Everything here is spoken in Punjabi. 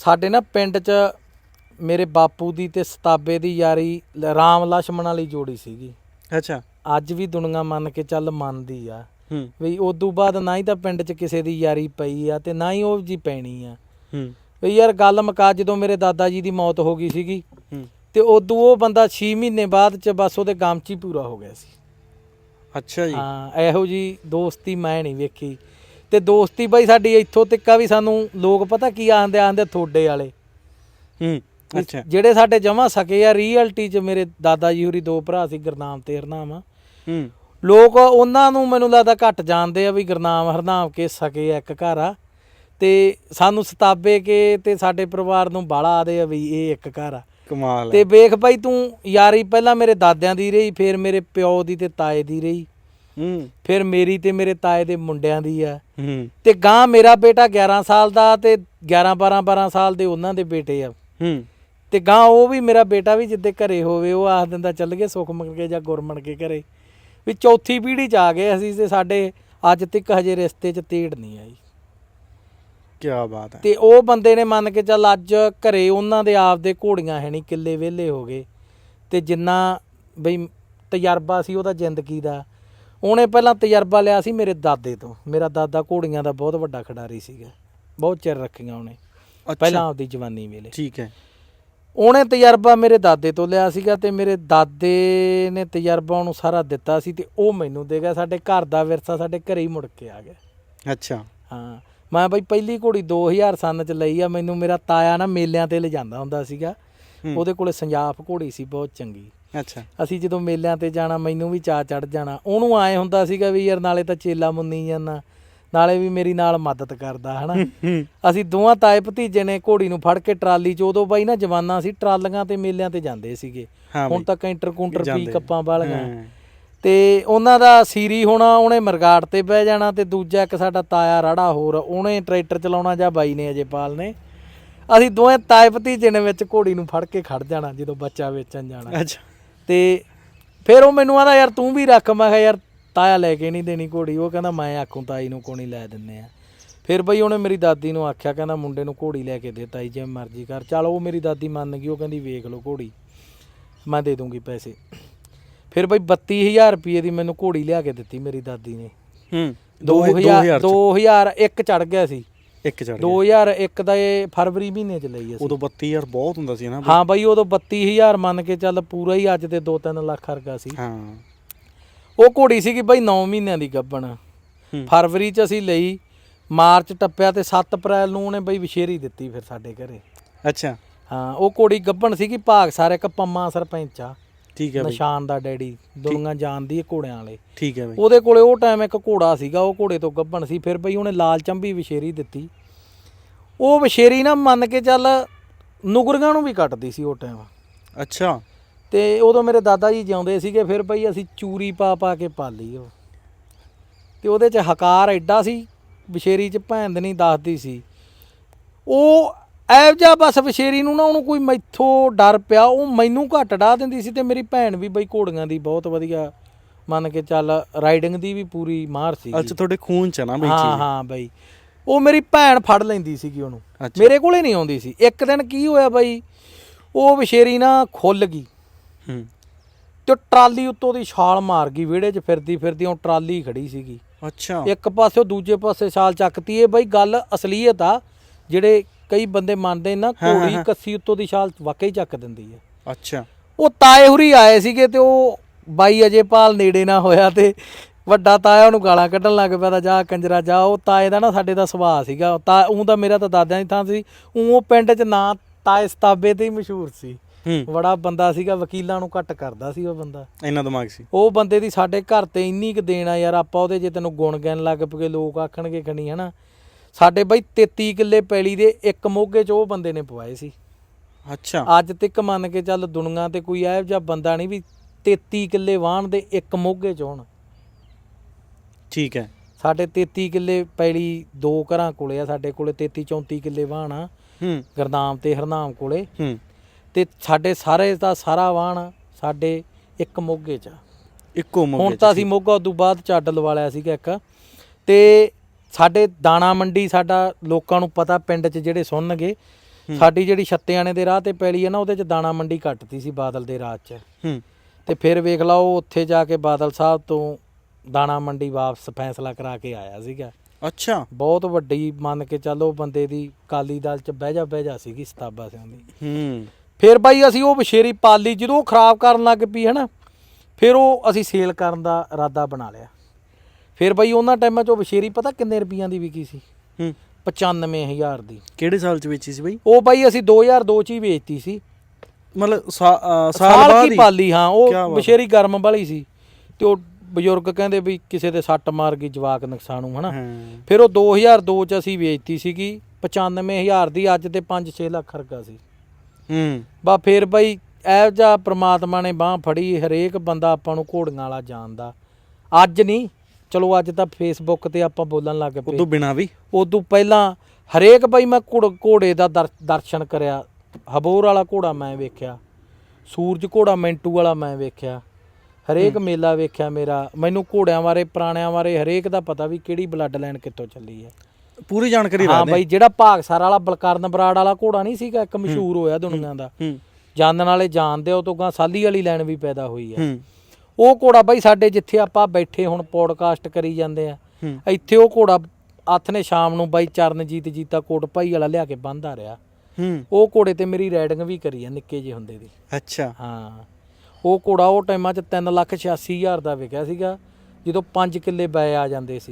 ਸਾਡੇ ਨਾ ਪਿੰਡ 'ਚ ਮੇਰੇ ਬਾਪੂ ਦੀ ਤੇ ਸਤਾਬੇ ਦੀ ਯਾਰੀ ਰਾਮ ਲਛਮਣ ਵਾਲੀ ਜੋੜੀ ਸੀਗੀ। ਅੱਛਾ। ਅੱਜ ਵੀ ਦੁਨੀਆ ਮੰਨ ਕੇ ਚੱਲ ਮੰਨਦੀ ਆ। ਹੂੰ। ਵੀ ਉਦੋਂ ਬਾਅਦ ਨਾ ਹੀ ਤਾਂ ਪਿੰਡ 'ਚ ਕਿਸੇ ਦੀ ਯਾਰੀ ਪਈ ਆ ਤੇ ਨਾ ਹੀ ਉਹ ਜੀ ਪੈਣੀ ਆ। ਹੂੰ। ਵੀ ਯਾਰ ਗੱਲ ਮੁਕਾ ਜਦੋਂ ਮੇਰੇ ਦਾਦਾ ਜੀ ਦੀ ਮੌਤ ਹੋ ਗਈ ਸੀਗੀ ਹੂੰ। ਤੇ ਉਦੋਂ ਉਹ ਬੰਦਾ 6 ਮਹੀਨੇ ਬਾਅਦ 'ਚ ਬਸ ਉਹਦੇ ਗਮ 'ਚ ਹੀ ਪੂਰਾ ਹੋ ਗਿਆ ਸੀ। ਅੱਛਾ ਜੀ। ਹਾਂ ਇਹੋ ਜੀ ਦੋਸਤੀ ਮੈਂ ਨਹੀਂ ਵੇਖੀ। ਤੇ ਦੋਸਤੀ ਬਾਈ ਸਾਡੀ ਇੱਥੋਂ ਤੱਕਾ ਵੀ ਸਾਨੂੰ ਲੋਕ ਪਤਾ ਕੀ ਆਂਦੇ ਆਂਦੇ ਥੋੜੇ ਵਾਲੇ। ਹੂੰ ਅੱਛਾ। ਜਿਹੜੇ ਸਾਡੇ ਜਮਾ ਸਕੇ ਆ ਰੀਅਲਟੀ 'ਚ ਮੇਰੇ ਦਾਦਾ ਜੀ ਹੋਰੀ ਦੋ ਭਰਾ ਸੀ ਗੁਰਨਾਮ ਤੇ ਹਰਨਾਮ। ਹੂੰ। ਲੋਕ ਉਹਨਾਂ ਨੂੰ ਮੈਨੂੰ ਲੱਗਦਾ ਘੱਟ ਜਾਣਦੇ ਆ ਵੀ ਗੁਰਨਾਮ ਹਰਨਾਮ ਕੇ ਸਕੇ ਆ ਇੱਕ ਘਰ ਆ। ਤੇ ਸਾਨੂੰ ਸਤਾਬੇ ਕੇ ਤੇ ਸਾਡੇ ਪਰਿਵਾਰ ਨੂੰ ਬਾਲਾ ਆਦੇ ਆ ਵੀ ਇਹ ਇੱਕ ਘਰ ਆ। ਕਮਾਲ ਤੇ ਵੇਖ ਭਾਈ ਤੂੰ ਯਾਰੀ ਪਹਿਲਾਂ ਮੇਰੇ ਦਾਦਿਆਂ ਦੀ ਰਹੀ ਫਿਰ ਮੇਰੇ ਪਿਓ ਦੀ ਤੇ ਤਾਏ ਦੀ ਰਹੀ। ਹੂੰ। ਫਿਰ ਮੇਰੀ ਤੇ ਮੇਰੇ ਤਾਏ ਦੇ ਮੁੰਡਿਆਂ ਦੀ ਆ। ਹੂੰ। ਤੇ ਗਾਂ ਮੇਰਾ ਬੇਟਾ 11 ਸਾਲ ਦਾ ਤੇ 11 12 12 ਸਾਲ ਦੇ ਉਹਨਾਂ ਦੇ ਬੇਟੇ ਆ। ਹੂੰ। ਤੇ ਗਾਂ ਉਹ ਵੀ ਮੇਰਾ ਬੇਟਾ ਵੀ ਜਿੱਦੇ ਘਰੇ ਹੋਵੇ ਉਹ ਆਖ ਦਿੰਦਾ ਚੱਲ ਗਏ ਸੁੱਖ ਮੰਗ ਕੇ ਜਾਂ ਗੁਰ ਮੰਗ ਕੇ ਘਰੇ। ਵੀ ਚੌਥੀ ਪੀੜ੍ਹੀ ਚ ਆ ਗਏ ਅਸੀਂ ਤੇ ਸਾਡੇ ਅੱਜ ਤੱਕ ਹਜੇ ਰਿਸ਼ਤੇ ਚ ਤੀੜ ਨਹੀਂ ਆਈ। ਕੀ ਬਾਤ ਹੈ। ਤੇ ਉਹ ਬੰਦੇ ਨੇ ਮੰਨ ਕੇ ਚੱਲ ਅੱਜ ਘਰੇ ਉਹਨਾਂ ਦੇ ਆਪ ਦੇ ਘੋੜੀਆਂ ਹੈ ਨਹੀਂ ਕਿੱਲੇ ਵਿਹਲੇ ਹੋ ਗਏ। ਤੇ ਜਿੰਨਾ ਬਈ ਤਜਰਬਾ ਸੀ ਉਹਦਾ ਜ਼ਿੰਦਗੀ ਦਾ। ਉਹਨੇ ਪਹਿਲਾਂ ਤਜਰਬਾ ਲਿਆ ਸੀ ਮੇਰੇ ਦਾਦੇ ਤੋਂ। ਮੇਰਾ ਦਾਦਾ ਘੋੜੀਆਂ ਦਾ ਬਹੁਤ ਵੱਡਾ ਖਿਡਾਰੀ ਸੀਗਾ। ਬਹੁਤ ਚਿਰ ਰੱਖੀਆਂ ਉਹਨੇ। ਪਹਿਲਾਂ ਆਪਦੀ ਜਵਾਨੀ ਵੇਲੇ। ਠੀਕ ਹੈ। ਉਹਨੇ ਤਜਰਬਾ ਮੇਰੇ ਦਾਦੇ ਤੋਂ ਲਿਆ ਸੀਗਾ ਤੇ ਮੇਰੇ ਦਾਦੇ ਨੇ ਤਜਰਬਾ ਉਹਨੂੰ ਸਾਰਾ ਦਿੱਤਾ ਸੀ ਤੇ ਉਹ ਮੈਨੂੰ ਦੇ ਗਿਆ। ਸਾਡੇ ਘਰ ਦਾ ਵਿਰਸਾ ਸਾਡੇ ਘਰੇ ਹੀ ਮੁੜ ਕੇ ਆ ਗਿਆ। ਅੱਛਾ। ਹਾਂ। ਮੈਂ ਬਈ ਪਹਿਲੀ ਘੋੜੀ 2000 ਸਨ ਚ ਲਈ ਆ। ਮੈਨੂੰ ਮੇਰਾ ਤਾਇਆ ਨਾ ਮੇਲਿਆਂ ਤੇ ਲਿਜਾਂਦਾ ਹੁੰਦਾ ਸੀਗਾ। ਉਹਦੇ ਕੋਲੇ ਸੰਜਾਪ ਘੋੜੀ ਸੀ ਬਹੁਤ ਚੰਗੀ। ਅੱਛਾ। ਅਸੀਂ ਜਦੋਂ ਮੇਲਿਆਂ ਤੇ ਜਾਣਾ ਮੈਨੂੰ ਵੀ ਚਾ ਚੜ ਜਾਣਾ। ਉਹਨੂੰ ਆਏ ਹੁੰਦਾ ਸੀਗਾ ਵੀ ਯਾਰ ਨਾਲੇ ਤਾਂ ਚੇਲਾ ਮੁੰਨੀ ਜਾਂਦਾ। ਨਾਲੇ ਵੀ ਮੇਰੀ ਨਾਲ ਮਦਦ ਕਰਦਾ ਹਨਾ? ਅਸੀਂ ਦੋਵਾਂ ਤਾਏ ਭਤੀਜੇ ਨੇ ਘੋੜੀ ਨੂੰ ਫੜ ਕੇ ਟਰਾਲੀ 'ਚ ਉਦੋਂ ਬਾਈ ਨਾ ਜਵਾਨਾਂ ਸੀ ਟਰਾਲੀਆਂ ਤੇ ਮੇਲਿਆਂ ਤੇ ਜਾਂਦੇ ਸੀਗੇ। ਹੁਣ। ਤਾਂ ਕੈਂਟਰ ਕੁੰਟਰ ਪੀ। ਕੱਪਾਂ ਵਾਲੀਆਂ। ਤੇ ਉਹਨਾਂ ਦਾ ਸੀਰੀ ਹੋਣਾ ਉਹਨੇ ਮਰਗਾੜ ਤੇ ਬਹਿ ਜਾਣਾ ਤੇ ਦੂਜਾ ਇੱਕ ਸਾਡਾ ਤਾਇਆ ਰਾੜਾ ਹੋਰ ਉਹਨੇ ਟਰੈਕਟਰ ਚਲਾਉਣਾ ਜਾਂ ਬਾਈ ਨੇ ਅਜੇਪਾਲ ਨੇ। ਅਸੀਂ ਦੋਵੇਂ ਤਾਏ ਭਤੀਜੇ ਨੇ ਵਿੱਚ ਘੋੜੀ ਨੂੰ ਫੜ ਕੇ ਖੜ ਜਾਣਾ ਜਦੋਂ ਬੱਚਾ ਵੇਚਣ ਜਾਣਾ। ਅੱਛਾ। ਤੇ ਫਿਰ ਉਹ ਮੈਨੂੰ ਆਦਾ ਯਾਰ ਤੂੰ ਵੀ ਰੱਖ। ਮੈਂ ਕਿਹਾ ਯਾਰ ਤਾਇਆ ਲੈ ਕੇ ਨਹੀਂ ਦੇਣੀ ਘੋੜੀ। ਉਹ ਕਹਿੰਦਾ ਮੈਂ ਆਖੂ ਤਾਈ ਨੂੰ ਕੋਣੀ ਲੈ ਦਿੰਨੇ ਆ। ਫਿਰ ਬਈ ਉਹਨੇ ਮੇਰੀ ਦਾਦੀ ਨੂੰ ਆਖਿਆ ਕਹਿੰਦਾ ਮੁੰਡੇ ਨੂੰ ਘੋੜੀ ਲੈ ਕੇ ਦੇ ਤਾਈ ਜਿਵੇਂ ਮਰਜ਼ੀ ਕਰ। ਚਲ ਉਹ ਮੇਰੀ ਦਾਦੀ ਮੰਨ ਗਈ ਉਹ ਕਹਿੰਦੀ ਵੇਖ ਲਓ ਘੋੜੀ ਮੈਂ ਦੇ ਦੂੰਗੀ ਪੈਸੇ। ਫਿਰ ਬਈ 32000 ਰੁਪਏ ਦੀ ਮੈਨੂੰ ਘੋੜੀ ਲਿਆ ਕੇ ਦਿੱਤੀ ਮੇਰੀ ਦਾਦੀ ਨੇ। ਹੂੰ। 2000 2001 ਚੜ ਗਿਆ ਸੀ। ਇੱਕ ਚੜ 2001 ਦਾ ਇਹ ਫਰਵਰੀ ਮਹੀਨੇ ਚ ਲਈ ਅਸੀਂ। ਉਦੋਂ 32000 ਬਹੁਤ ਹੁੰਦਾ ਸੀ ਨਾ ਹਾਂ ਬਈ ਉਦੋਂ 32000 ਮੰਨ ਕੇ ਚੱਲ ਪੂਰਾ ਹੀ ਅੱਜ ਦੇ 2-3 ਲੱਖ ਵਰਗਾ ਸੀ। ਹਾਂ। ਉਹ ਘੋੜੀ ਸੀਗੀ ਬਈ 9 ਮਹੀਨਿਆਂ ਦੀ ਗੱਬਣ। ਫਰਵਰੀ ਚ ਅਸੀਂ ਲਈ ਮਾਰਚ ਟੱਪਿਆ ਤੇ 7 ਅਪ੍ਰੈਲ ਨੂੰ ਉਹਨੇ ਬਈ ਵਿਸ਼ੇਰੀ ਦਿੱਤੀ ਫਿਰ ਸਾਡੇ ਘਰੇ। ਅੱਛਾ। ਹਾਂ ਉਹ ਘੋੜੀ ਗੱਬਣ ਸੀਗੀ ਭਾਗ ਸਾਰੇ ਇੱਕ ਪੰਮਾ ਸਰਪੰਚ। ਆ ਠੀਕ ਹੈ ਬਈ। ਨਿਸ਼ਾਨ ਦਾ ਡੈਡੀ ਦੁਨੀਆ ਜਾਣਦੀ ਹੈ ਘੋੜਿਆਂ ਵਾਲੇ। ਠੀਕ ਹੈ ਬਈ। ਉਹਦੇ ਕੋਲੇ ਉਹ ਟਾਈਮ ਇੱਕ ਘੋੜਾ ਸੀਗਾ ਉਹ ਘੋੜੇ ਤੋਂ ਗੱਭਣ ਸੀ ਫਿਰ ਬਈ ਉਹਨੇ ਲਾਲ ਚੰਬੀ ਵਿਸ਼ੇਰੀ ਦਿੱਤੀ। ਉਹ ਵਿਸ਼ੇਰੀ ਨਾ ਮੰਨ ਕੇ ਚੱਲ ਨੁਗਰੀਆਂ ਨੂੰ ਵੀ ਕੱਟਦੀ ਸੀ ਉਹ ਟਾਈਮ ਅੱਛਾ। ਤੇ ਉਦੋਂ ਮੇਰੇ ਦਾਦਾ ਜੀ ਜਿਉਂਦੇ ਸੀਗੇ ਫਿਰ ਬਈ ਅਸੀਂ ਚੂਰੀ ਪਾ ਪਾ ਕੇ ਪਾਲੀ ਉਹ। ਤੇ ਉਹਦੇ ਚ ਹਕਾਰ ਐਡਾ ਸੀ ਵਿਸ਼ੇਰੀ ਚ ਭੈਣ ਨਹੀਂ ਦੱਸਦੀ ਸੀ। ਉਹ ਐਵ ਜਿਹਾ ਬਸ ਵਿਸ਼ੇਰੀ ਨੂੰ ਨਾ ਉਹਨੂੰ ਕੋਈ ਮੈਥੋਂ ਡਰ ਪਿਆ ਉਹ ਮੈਨੂੰ ਘੱਟ ਡਾ ਦਿੰਦੀ ਸੀ ਤੇ ਮੇਰੀ ਭੈਣ ਵੀ ਬਈ ਘੋੜੀਆਂ ਦੀ ਬਹੁਤ ਵਧੀਆ ਮੰਨ ਕੇ ਚੱਲ ਰਾਈਡਿੰਗ ਦੀ ਵੀ ਪੂਰੀ ਮਾਹਰ ਸੀ ਅੱਛਾ ਤੁਹਾਡੇ ਖੂਨ ਚ ਨਾ ਬਈ ਹਾਂ ਹਾਂ ਬਈ। ਉਹ ਮੇਰੀ ਭੈਣ ਫੜ ਲੈਂਦੀ ਸੀਗੀ ਉਹਨੂੰ। ਮੇਰੇ ਕੋਲੇ ਨਹੀਂ ਆਉਂਦੀ ਸੀ। ਇੱਕ ਦਿਨ ਕੀ ਹੋਇਆ ਬਈ ਉਹ ਵਿਸ਼ੇਰੀ ਨਾ ਖੁੱਲ ਗਈ। ਹੂੰ। ਤੇ ਟਰਾਲੀ ਉੱਤੋਂ ਦੀ ਛਾਲ ਮਾਰ ਗਈ ਵਿਹੜੇ 'ਚ ਫਿਰਦੀ ਫਿਰਦੀ ਉਹ ਟਰਾਲੀ ਖੜੀ ਸੀਗੀ। ਅੱਛਾ। ਇੱਕ ਪਾਸੇ ਦੂਜੇ ਪਾਸੇ ਛਾਲ ਚੱਕਤੀ ਇਹ ਬਈ ਗੱਲ ਅਸਲੀਅਤ ਆ। ਜਿਹੜੇ ਕਈ ਬੰਦੇ ਮੰਨਦੇ ਨਾ ਘੋੜੀ। ਕੱਸੀ ਉੱਤੋਂ ਦੀ ਛਾਲ ਵਾਕਈ ਚੱਕ ਦਿੰਦੀ ਹੈ। ਅੱਛਾ। ਉਹ ਤਾਏ ਹੁਰੀ ਆਏ ਸੀਗੇ ਤੇ ਉਹ ਬਾਈ ਅਜੇਪਾਲ ਨੇੜੇ ਨਾ ਹੋਇਆ ਤੇ ਵੱਡਾ ਤਾਇਆ ਉਹਨੂੰ ਗਾਲਾਂ ਕੱਢਣ ਲੱਗ ਪਿਆ ਤਾਂ ਜਾ ਕੰਜਰਾ ਜਾ। ਉਹ ਤਾਏ ਦਾ ਨਾ ਸਾਡੇ ਦਾ ਸੁਭਾਅ ਸੀਗਾ। ਤਾਂ ਉਹ ਤਾਂ ਮੇਰਾ ਤਾਂ ਦਾਦਿਆਂ ਦੀ ਥਾਂ ਸੀ। ਉਹ ਪਿੰਡ 'ਚ ਨਾਂ ਤਾਏ ਸਤਾਬੇ ਤੇ ਹੀ ਮਸ਼ਹੂਰ ਸੀ। ਬੜਾ ਬੰਦਾ ਸੀਗਾ ਵਕੀਲਾਂ ਨੂੰ ਘੱਟ ਕਰਦਾ ਸੀ ਉਹ ਬੰਦਾ। ਇੰਨਾ ਦਿਮਾਗ ਸੀ। ਉਹ ਬੰਦੇ ਦੀ ਸਾਡੇ ਘਰ ਤੇ ਇੰਨੀ ਕੁ ਦੇਣ ਯਾਰ ਆਪਾਂ ਉਹਦੇ ਜੇ ਤੈਨੂੰ ਗੁਣ ਗੈਣ ਲੱਗ ਪਏ ਲੋਕ ਆਖਣਗੇ ਖਣੀ ਹਨਾ? ਸਾਡੇ ਬਈ 33 ਕਿੱਲੇ ਪੈਲੀ ਦੇ ਇੱਕ ਮੋਗੇ 'ਚ ਉਹ ਬੰਦੇ ਨੇ ਪਵਾਏ ਸੀ। ਅੱਛਾ। ਅੱਜ ਤੱਕ ਮੰਨ ਕੇ ਚੱਲ ਦੁਨੀਆ ਤੇ ਕੋਈ ਇਹੋ ਜਿਹਾ ਬੰਦਾ ਨਹੀਂ ਵੀ 33 ਕਿੱਲੇ ਵਾਹਣ ਦੇ ਇੱਕ ਮੋਗੇ 'ਚ ਹੋਣ। ਠੀਕ ਹੈ। ਸਾਡੇ 33 ਕਿੱਲੇ ਪੈਲੀ ਦੋ ਘਰਾਂ ਕੋਲੇ ਆ ਸਾਡੇ ਕੋਲੇ 33 34 ਕਿੱਲੇ ਵਾਹਣ ਆ। ਹੂੰ। ਗਰਨਾਮ ਤੇ ਹਰਨਾਮ ਕੋਲੇ। ਹੂੰ। ਤੇ ਸਾਡੇ ਸਾਰੇ ਦਾ ਸਾਰਾ ਵਾਹਣ ਸਾਡੇ ਇੱਕ ਮੋਗੇ 'ਚ ਆ। ਇੱਕੋ ਮੌਕੇ ਹੁਣ ਤਾਂ ਅਸੀਂ ਮੋਗਾ ਉਦੋਂ ਬਾਅਦ ਚੱਡ ਲਵਾ ਲਿਆ ਸੀਗਾ ਇੱਕ। ਤੇ ਸਾਡੇ ਦਾਣਾ ਮੰਡੀ ਸਾਡਾ ਲੋਕਾਂ ਨੂੰ ਪਤਾ ਪਿੰਡ 'ਚ ਜਿਹੜੇ ਸੁਣਨਗੇ ਸਾਡੀ ਜਿਹੜੀ ਛੱਤਿਆਣੇ ਦੇ ਰਾਹ ਤੇ ਪੈਲੀ ਹੈ ਨਾ ਉਹਦੇ ਚ ਦਾਣਾ ਮੰਡੀ ਕੱਟਤੀ ਸੀ ਬਾਦਲ ਦੇ ਰਾਜ ਚ। ਹੂੰ। ਤੇ ਫਿਰ ਵੇਖ ਲਓ ਉੱਥੇ ਜਾ ਕੇ ਬਾਦਲ ਸਾਹਿਬ ਤੋਂ ਦਾਣਾ ਮੰਡੀ ਵਾਪਸ ਫੈਸਲਾ ਕਰਾ ਕੇ ਆਇਆ ਸੀਗਾ। ਅੱਛਾ। ਬਹੁਤ ਵੱਡੀ ਮੰਨ ਕੇ ਚੱਲੋ ਬੰਦੇ ਦੀ ਕਾਲੀ ਦਲ ਚ ਬਹਿ ਜਾ ਬਹਿ ਜਾ ਸੀਗੀ ਸਤਾਬਾ ਸਿੰਘ ਦੀ। ਹੂੰ। ਫਿਰ ਬਾਈ ਅਸੀਂ ਉਹ ਬਸ਼ੇਰੀ ਪਾਲੀ ਜਦੋਂ ਉਹ ਖਰਾਬ ਕਰਨ ਲੱਗ ਪਈ ਹਨਾ ਫਿਰ ਉਹ ਅਸੀਂ ਸੇਲ ਕਰਨ ਦਾ ਇਰਾਦਾ ਬਣਾ ਲਿਆ। ਫਿਰ ਬਾਈ ਉਹਨਾਂ ਟਾਈਮਾਂ 'ਚ ਉਹ ਬਸ਼ੇਰੀ ਪਤਾ ਕਿੰਨੇ ਰੁਪਈਆਂ ਦੀ ਵਿਕੀ ਸੀ? ਹੂੰ। 95000 ਦੀ। ਕਿਹੜੇ ਸਾਲ ਚ ਵੇਚੀ ਸੀ ਬਈ? ਉਹ ਬਾਈ ਅਸੀਂ 2002 ਚ ਹੀ ਵੇਚਤੀ ਸੀ। ਮਤਲਬ ਸਾ- ਅ, ਸਾਲ ਸਾਲ ਬਾਅਦ ਕੀ ਹੀ? ਪਾਲੀ ਹਾਂ ਉਹ ਕਿਆ ਬਾਤ। ਬਸ਼ੇਰੀ ਗਰਮ ਵਾਲੀ ਸੀ। ਤੇ ਉਹ ਬਜ਼ੁਰਗ ਕਹਿੰਦੇ ਵੀ ਕਿਸੇ ਦੇ ਸੱਟ ਮਾਰ ਗਈ ਜਵਾਕ ਨੁਕਸਾਨੂ ਹਨਾ? ਹਾਂ। ਫਿਰ ਉਹ 2002 ਚ ਅਸੀਂ ਵੇਚਤੀ ਸੀਗੀ 95000 ਦੀ ਅੱਜ ਤੇ 5-6 ਲੱਖ ਰੁਪਇਆ ਸੀ। ਹੂੰ। ਬਾ ਫਿਰ ਬਈ ਐ ਜਾ ਪ੍ਰਮਾਤਮਾ ਨੇ ਬਾਹ ਫੜੀ ਹਰੇਕ ਬੰਦਾ ਆਪਾਂ ਨੂੰ ਘੋੜੀਆਂ ਵਾਲਾ ਜਾਣਦਾ। ਅੱਜ ਨਹੀਂ ਚਲੋ ਅੱਜ ਤਾਂ ਫੇਸਬੁੱਕ ਤੇ ਆਪਾਂ ਬੋਲਣ ਲੱਗ ਪਏ। ਉਦੋਂ ਬਿਨਾ ਵੀ। ਉਦੋਂ ਪਹਿਲਾਂ ਹਰੇਕ ਬਈ ਮੈਂ ਘੋੜ- ਦਾ ਦਰ- ਦਰਸ਼ਨ ਕਰਿਆ। ਹਬੋਰ ਵਾਲਾ ਘੋੜਾ ਮੈਂ ਵੇਖਿਆ। ਸੂਰਜ ਘੋੜਾ ਮੈਂਟੂ ਵਾਲਾ ਮੈਂ ਵੇਖਿਆ। ਹਰੇਕ ਮੇਲਾ ਵੇਖਿਆ ਮੇਰਾ। ਮੈਨੂੰ ਘੋੜਿਆਂ ਬਾਰੇ ਪੁਰਾਣਿਆਂ ਬਾਰੇ ਹਰੇਕ ਦਾ ਪਤਾ ਵੀ ਕਿਹੜੀ ਬਲੱਡ ਲਾਈਨ ਕਿੱਥੋਂ ਚੱਲੀ ਹੈ। ਪੂਰੀ ਜਾਣਕਾਰੀ ਹਾਂ ਰੱਖਦੇ ਬਈ ਜਿਹੜਾ ਭਾਗਸਰ ਵਾਲਾ ਬਲਕਰਨ ਬਰਾੜ ਵਾਲਾ ਘੋੜਾ ਨਹੀਂ ਸੀਗਾ ਇੱਕ ਮਸ਼ਹੂਰ ਹੋਇਆ ਦੁਨੀਆ ਦਾ। ਹੂੰ। ਜਾਣਨ ਵਾਲੇ ਜਾਣਦੇ ਉਹ ਤੋਂ ਗਾਂ ਸਾਲੀ ਵਾਲੀ ਲਾਈਨ ਵੀ ਪੈਦਾ ਹੋਈ ਹੈ। ਹੂੰ। ਉਹ ਘੋੜਾ ਬਾਈ ਸਾਡੇ ਜਿੱਥੇ ਆਪਾਂ ਬੈਠੇ ਹੁਣ ਪੋਡਕਾਸਟ ਕਰੀ ਜਾਂਦੇ ਆ ਇੱਥੇ ਉਹ ਘੋੜਾ ਹੱਥ ਨੇ ਸ਼ਾਮ ਨੂੰ ਬਾਈ ਚਰਨਜੀਤ ਜੀਤਾ ਕੋਟ ਭਾਈ ਵਾਲਾ ਲਿਆ ਕੇ ਬੰਨਦਾ ਰਿਹਾ। ਹੂੰ। ਉਹ ਘੋੜੇ ਤੇ ਮੇਰੀ ਰਾਈਡਿੰਗ ਵੀ ਕਰੀ ਆ ਨਿੱਕੇ ਜਿਹੇ ਹੁੰਦੇ ਦੀ। ਅੱਛਾ। ਹਾਂ। ਉਹ ਘੋੜਾ ਉਹ ਟਾਈਮਾਂ 'ਚ 3 ਲੱਖ 86 ਹਜ਼ਾਰ ਦਾ ਵਿਕਿਆ ਸੀਗਾ ਜਦੋਂ 5 ਕਿੱਲੇ ਬੈ ਆ ਜਾਂਦੇ ਸੀ।